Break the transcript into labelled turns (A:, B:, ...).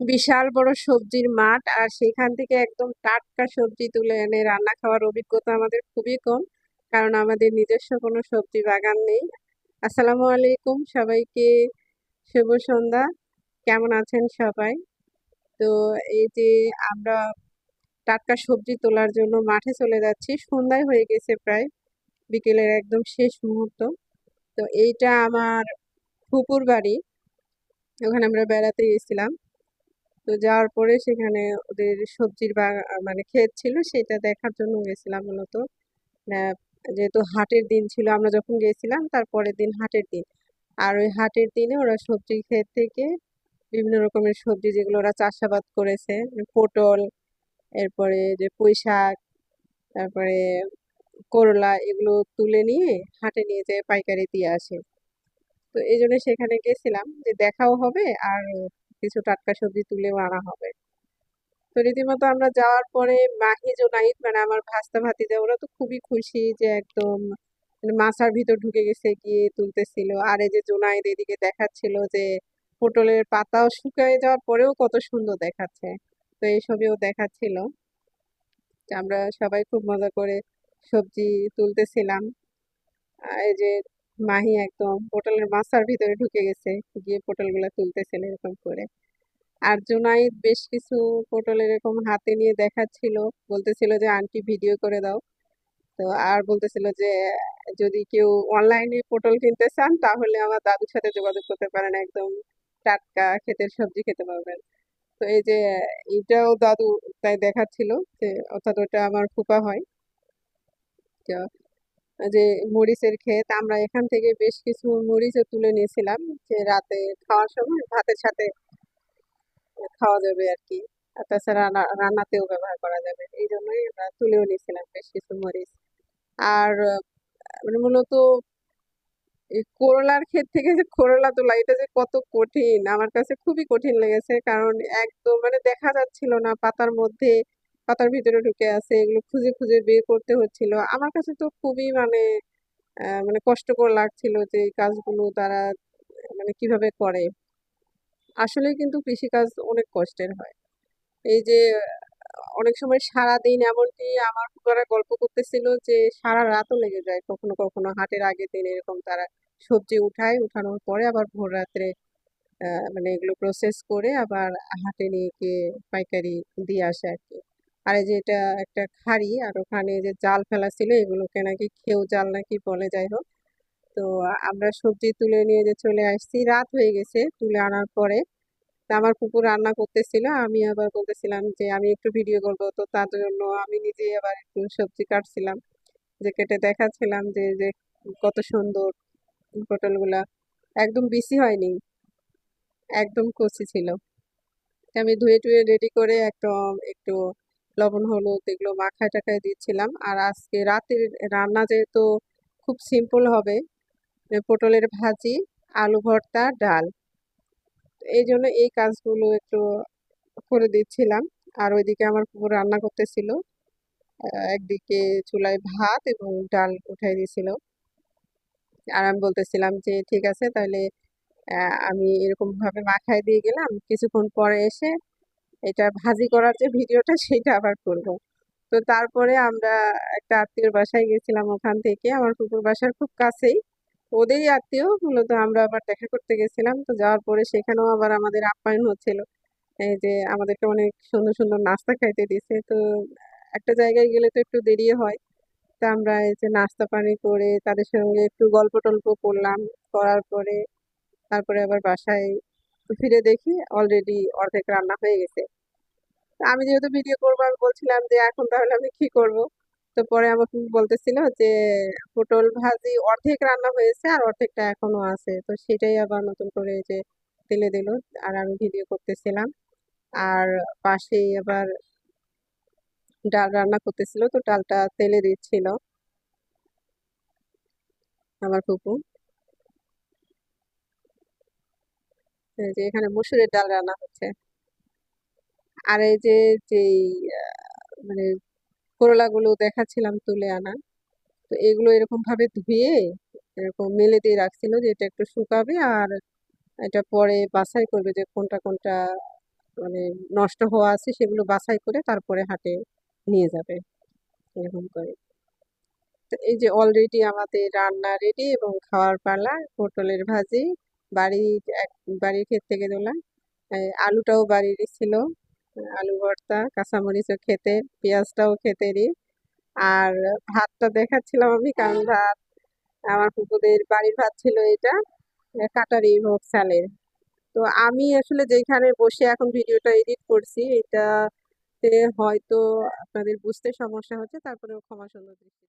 A: বিশাল বড় সবজির মাঠ আর সেখান থেকে একদম টাটকা সবজি তুলে এনে রান্না খাওয়ার অভিজ্ঞতা আমাদের খুবই কম, কারণ আমাদের নিজস্ব কোনো সবজি বাগান নেই। আসসালামু আলাইকুম সবাইকে, শুভ সন্ধ্যা। কেমন আছেন সবাই? তো এই যে আমরা টাটকা সবজি তোলার জন্য মাঠে চলে যাচ্ছি, সন্ধ্যায় হয়ে গেছে প্রায়, বিকেলের একদম শেষ মুহূর্ত। তো এইটা আমার ফুপুর বাড়ি, ওখানে আমরা বেড়াতে গেছিলাম। তো যাওয়ার পরে সেখানে ওদের সবজির মানে ক্ষেত ছিল সেটা দেখার জন্য গেছিলাম মূলত। যেহেতু হাটের দিন ছিল, আমরা যখন গেছিলাম তার পরের দিন হাটের দিন। আর ওই হাটের দিনে ওরা সবজির ক্ষেত থেকে বিভিন্ন রকমের সবজি যেগুলো ওরা চাষাবাদ করেছে মানে পটল, এরপরে যে পুঁই শাক, তারপরে করলা, এগুলো তুলে নিয়ে হাটে নিয়ে যেয়ে পাইকারি দিয়ে আসে। তো এই সেখানে গেছিলাম যে দেখাও হবে আর কিছু টাটকা সবজি তুলেও আনা হবে। তো রীতিমতো আমরা যাওয়ার পরে মাহি জোনাইদ মানে আমার ভাস্তা ভাতিজা, ওরা তো খুবই খুশি যে একদম মানে মাছার ভিতর ঢুকে গেছে, গিয়ে তুলতেছিল। আর এই যে জোনাইদ এদিকে দেখাচ্ছিল যে পটলের পাতাও শুকিয়ে যাওয়ার পরেও কত সুন্দর দেখাচ্ছে। তো এইসবও দেখাচ্ছিল। আমরা সবাই খুব মজা করে সবজি তুলতেছিলাম। এই যে মাহি একদম পটলের মাছার ভিতরে ঢুকে গেছে, গিয়ে পটলগুলা তুলতেছিল এরকম করে। আর জুনাইদ বেশ কিছু পটল এরকম হাতে নিয়ে দেখাচ্ছিল, বলতেছিল যে, আন্টি, ভিডিও করে দাও। তো আর বলতেছিল যে, যদি কেউ অনলাইনে পটল কিনতে চান, তাহলে আমার দাদুর সাথে যোগাযোগ করতে পারেন, একদম টাটকা ক্ষেতের সবজি খেতে পারবেন। তো এই যে, এটাও দাদু তাই দেখাচ্ছিল যে, অর্থাৎ ওটা আমার ফুপা হয়। তো যে মরিচের ক্ষেত, আমরা এখান থেকে বেশ কিছু মরিচও তুলে নিয়েছিলাম যে রাতে খাওয়ার সময় ভাতের সাথে খাওয়া যাবে আর কি আর তাছাড়া রান্নাতেও ব্যবহার করা যাবে। এই জন্যই আমরা তুলেও নিয়েছিলাম বেশ কিছু মরিচ। আর মানে মূলত এই করলার ক্ষেত থেকে যে করলা তোলা, এটা যে কত কঠিন, আমার কাছে খুবই কঠিন লেগেছে। কারণ একদম মানে দেখা যাচ্ছিল না পাতার মধ্যে পাতার ভিতরে ঢুকে আছে, এগুলো খুঁজে খুঁজে বের করতে হচ্ছিল। আমার কাছে তো খুবই মানে মানে কষ্টকর লাগছিল যে এই কাজগুলো তারা মানে কীভাবে করে। আসলে কিন্তু কৃষিকাজ অনেক কষ্টের হয়। এই যে, অনেক সময় সারা দিন এমনকি আমার ফুপারা গল্প করতেছিল যে সারা রাতও লেগে যায়, কখনো কখনো হাটের আগের দিন এরকম তারা সবজি উঠায়, উঠানোর পরে আবার ভোর রাত্রে মানে এগুলো প্রসেস করে আবার হাটে নিয়ে গিয়ে পাইকারি দিয়ে আসে আর কি। আর এই যে এটা একটা খাড়ি আর ওখানে যে জাল ফেলা ছিল, এগুলোকে নাকি খেউ জাল নাকি বলে, যাই হোক। তো আমরা সবজি তুলে নিয়ে যে চলে আসছি, রাত হয়ে গেছে তুলে আনার পরে। তা আমার কুকুর রান্না করতেছিল, আমি আবার বলতেছিলাম যে আমি একটু ভিডিও করব, তো তার জন্য আমি নিজেই আবার একটু সবজি কাটছিলাম। যে কেটে দেখাচ্ছিলাম যে যে কত সুন্দর পটলগুলা। একদম বেশি হয়নি, একদম কচি ছিল। আমি ধুয়ে টুয়ে রেডি করে একদম একটু লবণ, হলুদ এগুলো মাখায় টাখায় দিচ্ছিলাম। আর আজকে রাতের রান্না যেহেতু খুব সিম্পল হবে পটলের ভাজি, আলু ভর্তা, ডাল। এই জন্য এই কাজগুলো একটু করে দিচ্ছিলাম। আর ওইদিকে আমার কুকুর রান্না করতেছিল। একদিকে চুলায় ভাত এবং ডাল উঠাই দিয়েছিল। আর আমি বলতেছিলাম যে, ঠিক আছে, তাহলে আমি এরকম ভাবে মাখায় দিয়ে গেলাম। কিছুক্ষণ পরে এসে এটা ভাজি করার যে ভিডিওটা, সেটা আবার করব। তো তারপরে আমরা একটা আত্মীয়র বাসায় গেছিলাম ওখান থেকে। আমার কুকুর বাসার খুব কাছেই। ওদেরই আত্মীয়, মূলত আমরা আবার দেখা করতে গেছিলাম। তো যাওয়ার পরে সেখানেও আবার আমাদের আপ্যায়ন হচ্ছিল। এই যে আমাদেরকে অনেক সুন্দর সুন্দর নাস্তা খাইতে দিছে। তো একটা জায়গায় গেলে তো একটু দেরি হয়। তা আমরা এই যে নাস্তা পানি করে তাদের সঙ্গে একটু গল্প টল্প করলাম। করার পরে তারপরে আবার বাসায় ফিরে দেখি, অলরেডি অর্ধেক রান্না হয়ে গেছে। আমি যেহেতু ভিডিও করব, আমি বলছিলাম যে এখন তাহলে আমি কি করব? তো পরে আমাকে বলতেছিল যে পটল ভাজি অর্ধেক রান্না হয়েছে আর অর্ধেকটা এখনও আছে। তো সেটাই আবার নতুন করে যে তেলে দিল আর আমি ভিডিও করতেছিলাম। আর পাশেই আবার ডাল রান্না করতেছিল, তো ডালটা তেলে দিচ্ছিল। আমার ফুপু। যে এখানে মসুরের ডাল রান্না হচ্ছে। আর এই যে, যেই মানে করলাগুলো দেখাচ্ছিলাম তুলে আনা, তো এগুলো এরকম ভাবে ধুয়ে এরকম মেলে দিয়ে রাখছিল যে এটা একটু শুকাবে আর এটা পরে বাছাই করবে যে কোনটা কোনটা মানে নষ্ট হওয়া আছে সেগুলো বাছাই করে তারপরে হাটে নিয়ে যাবে, এরকম করে। তো এই যে অলরেডি আমাদের রান্না রেডি এবং খাওয়ার পালা, পটলের ভাজি, বাড়ির এক, বাড়ির ক্ষেত থেকে তোলা আলুটাও বাড়িরই ছিল। আলু ভর্তা, কাঁচামরিচও খেতে, পেঁয়াজটাও খেতে খেতেরই আর ভাতটা দেখাচ্ছিলাম আমি, কারণ ভাত আমার পুকুরের বাড়ির ভাত ছিল এটা কাটারি হোক চালের। তো আমি আসলে যেখানে বসে এখন ভিডিওটা এডিট করছি, এটাতে হয়তো আপনাদের বুঝতে সমস্যা হচ্ছে, তারপরেও ক্ষমা সুন্দর